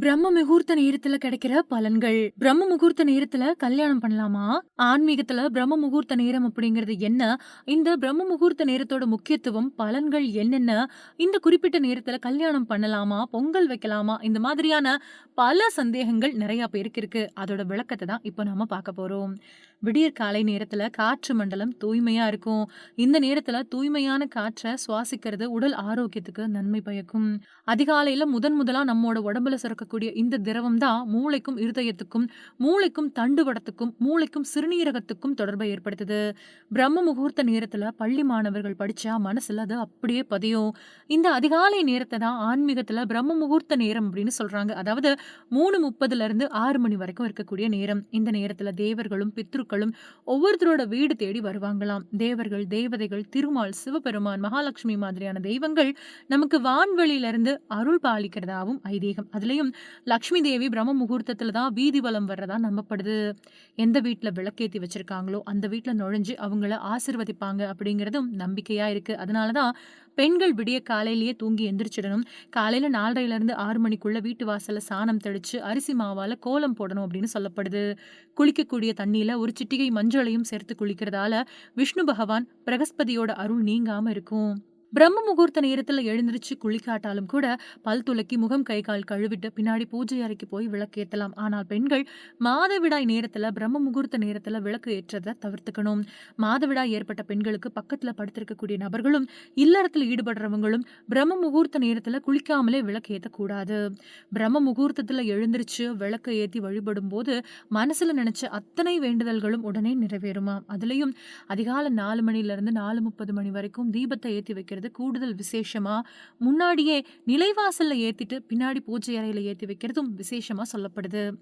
பிரம்ம முகூர்த்த நேரத்துல கிடைக்கிற பலன்கள். பிரம்ம முகூர்த்த நேரத்துல கல்யாணம் பண்ணலாமா? ஆன்மீகத்துல பிரம்ம முகூர்த்த நேரம் அப்படிங்கிறது என்ன? இந்த பிரம்ம முகூர்த்த நேரத்தோட முக்கியத்துவம் பலன்கள் என்னென்ன? இந்த குறிப்பிட்ட நேரத்துல கல்யாணம் பண்ணலாமா? பொங்கல் வைக்கலாமா? இந்த மாதிரியான பல சந்தேகங்கள் நிறைய பேருக்கு இருக்கு. அதோட விளக்கத்தை தான் இப்போ நாம பார்க்க போறோம். விடியற் காலை நேரத்துல காற்று மண்டலம் தூய்மையா இருக்கும். இந்த நேரத்துல தூய்மையான காற்றை சுவாசிக்கிறது உடல் ஆரோக்கியத்துக்கு நன்மை பயக்கும். அதிகாலையில முதன் முதலா நம்மோட உடம்புல இருக்கக்கூடிய இந்த திரவம் தான் மூளைக்கும் இருதயத்துக்கும் மூளைக்கும் தண்டுவடத்துக்கும் மூளைக்கும் சிறுநீரகத்துக்கும் தொடர்பை ஏற்படுத்துது. பிரம்ம முகூர்த்த நேரத்துல பள்ளி மாணவர்கள் படிச்சா மனசுல அது அப்படியே பதியும். இந்த அதிகாலை நேரத்தை தான் ஆன்மீகத்துல பிரம்ம முகூர்த்த நேரம் அப்படின்னு சொல்றாங்க. அதாவது மூணு முப்பதுல இருந்து ஆறு மணி வரைக்கும் இருக்கக்கூடிய நேரம். இந்த நேரத்துல தேவர்களும் பித்ருக்களும் ஒவ்வொருத்தரோட வீடு தேடி வருவாங்களாம். தேவர்கள் தேவதைகள் திருமால் சிவபெருமான் மகாலட்சுமி மாதிரியான தெய்வங்கள் நமக்கு வான்வெளியிலிருந்து அருள் பாலிக்கிறதாவும் ஐதீகம். அதுலயும் லக்ஷ்மி தேவி பிரம்ம முகூர்த்தத்தில் தான் வீதி வலம் வர்றதா நம்பப்படுது. எந்த வீட்டில் விளக்கேத்தி வச்சிருக்காங்களோ அந்த வீட்டில் நுழைஞ்சு அவங்கள ஆசிர்வதிப்பாங்க அப்படிங்கிறதும் நம்பிக்கையா இருக்கு. அதனாலதான் பெண்கள் விடிய காலையிலேயே தூங்கி எந்திரிச்சிடணும். காலையில நாலரைல இருந்து ஆறு மணிக்குள்ள வீட்டு வாசல்ல சாணம் தெளிச்சு அரிசி மாவால கோலம் போடணும் அப்படின்னு சொல்லப்படுது. குளிக்கக்கூடிய தண்ணியில ஒரு சிட்டிகை மஞ்சளையும் சேர்த்து குளிக்கிறதால விஷ்ணு பகவான் பிரகஸ்பதியோட அருள் நீங்காம இருக்கும். பிரம்ம முகூர்த்த நேரத்தில் எழுந்திருச்சு குளிக்காட்டாலும் கூட பல் துளக்கி முகம் கை கால் கழுவிட்டு பின்னாடி பூஜை அறைக்கு போய் விளக்கு ஆனால் பெண்கள் மாதவிடாய் நேரத்தில் பிரம்ம முகூர்த்த நேரத்தில் விளக்கு ஏற்றதை தவிர்த்துக்கணும். மாதவிடாய் ஏற்பட்ட பெண்களுக்கு பக்கத்தில் படுத்திருக்கக்கூடிய நபர்களும் இல்லறத்தில் ஈடுபடுறவங்களும் பிரம்ம முகூர்த்த நேரத்தில் குளிக்காமலே விளக்கு ஏற்றக்கூடாது பிரம்ம முகூர்த்தத்தில் எழுந்திருச்சு விளக்கு ஏற்றி வழிபடும் போது மனசில் நினைச்ச அத்தனை வேண்டுதல்களும் உடனே நிறைவேறுமா அதுலேயும் அதிகாலை நாலு மணிலேருந்து நாலு முப்பது மணி வரைக்கும் தீபத்தை ஏற்றி வைக்கிறது கூடுதல் விசேஷமாக முன்னாடியே நிலைவாசலில் ஏற்றிட்டு பின்னாடி பூஜை அறையில் ஏற்றி வைக்கிறதும் விசேஷமாக சொல்லப்படுது.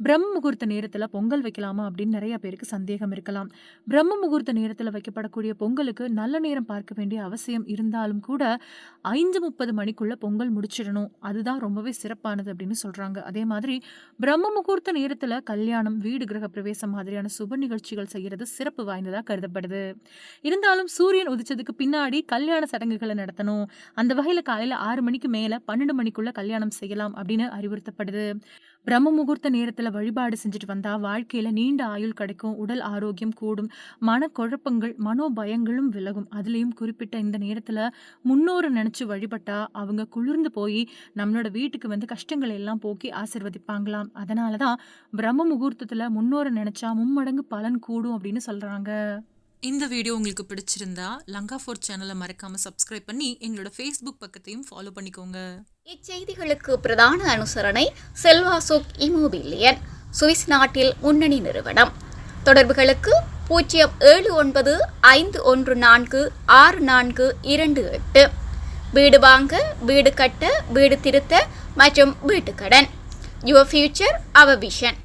பிரம்ம முகூர்த்த நேரத்தில் பொங்கல் வைக்கலாமா அப்படின்னு நிறைய பேருக்கு சந்தேகம் இருக்கலாம். பிரம்ம முகூர்த்த நேரத்தில் வைக்கப்படக்கூடிய பொங்கலுக்கு நல்ல நேரம் பார்க்க வேண்டிய அவசியம் இருந்தாலும் கூட ஐந்து முப்பது மணிக்குள்ள பொங்கல் முடிச்சிடணும். அதுதான் ரொம்பவே சிறப்பானது அப்படின்னு சொல்றாங்க. அதே மாதிரி பிரம்ம முகூர்த்த நேரத்தில் கல்யாணம் வீடு கிரக பிரவேசம் மாதிரியான சுப நிகழ்ச்சிகள் செய்யறது சிறப்பு வாய்ந்ததாக கருதப்படுது. இருந்தாலும் சூரியன் உதிச்சதுக்கு பின்னாடி கல்யாண சடங்குகளை நடத்தணும். அந்த வகையில் காலையில் ஆறு மணிக்கு மேலே பன்னெண்டு மணிக்குள்ள கல்யாணம் செய்யலாம் அப்படின்னு அறிவுறுத்தப்படுது. பிரம்ம முகூர்த்த நேரத்தில் வழிபாடு செஞ்சுட்டு வந்தால் வாழ்க்கையில் நீண்ட ஆயுள் கிடைக்கும் உடல் ஆரோக்கியம் கூடும் மனக்குழப்பங்கள் மனோபயங்களும் விலகும். அதுலேயும் குறிப்பிட்ட இந்த நேரத்தில் முன்னோரை நினச்சி வழிபட்டால் அவங்க குளிர்ந்து போய் நம்மளோட வீட்டுக்கு வந்து கஷ்டங்களை எல்லாம் போக்கி ஆசிர்வதிப்பாங்களாம். அதனாலதான் பிரம்ம முகூர்த்தத்தில் முன்னோரை நினச்சா மும்மடங்கு பலன் கூடும் அப்படின்னு சொல்கிறாங்க இந்த வீடியோ உங்களுக்கு பிடிச்சிருந்தா லங்கா ஃபோர் சேனலை மறக்காம சப்ஸ்கிரைப் பண்ணி எங்களோட ஃபேஸ்புக் பக்கத்தையும் ஃபாலோ பண்ணிக்கோங்க. இச்செய்திகளுக்கு பிரதான அனுசரணை செல்வா சுக் இமோபிலியன் சுவிஸ் நாட்டில் முன்னணி நிறுவனம். தொடர்புகளுக்கு பூஜ்ஜியம் ஏழு ஒன்பது ஐந்து ஒன்று நான்கு ஆறு நான்கு இரண்டு எட்டு. வீடு வாங்க வீடு கட்ட வீடு திருத்த மற்றும் வீட்டுக்கடன். Your future our vision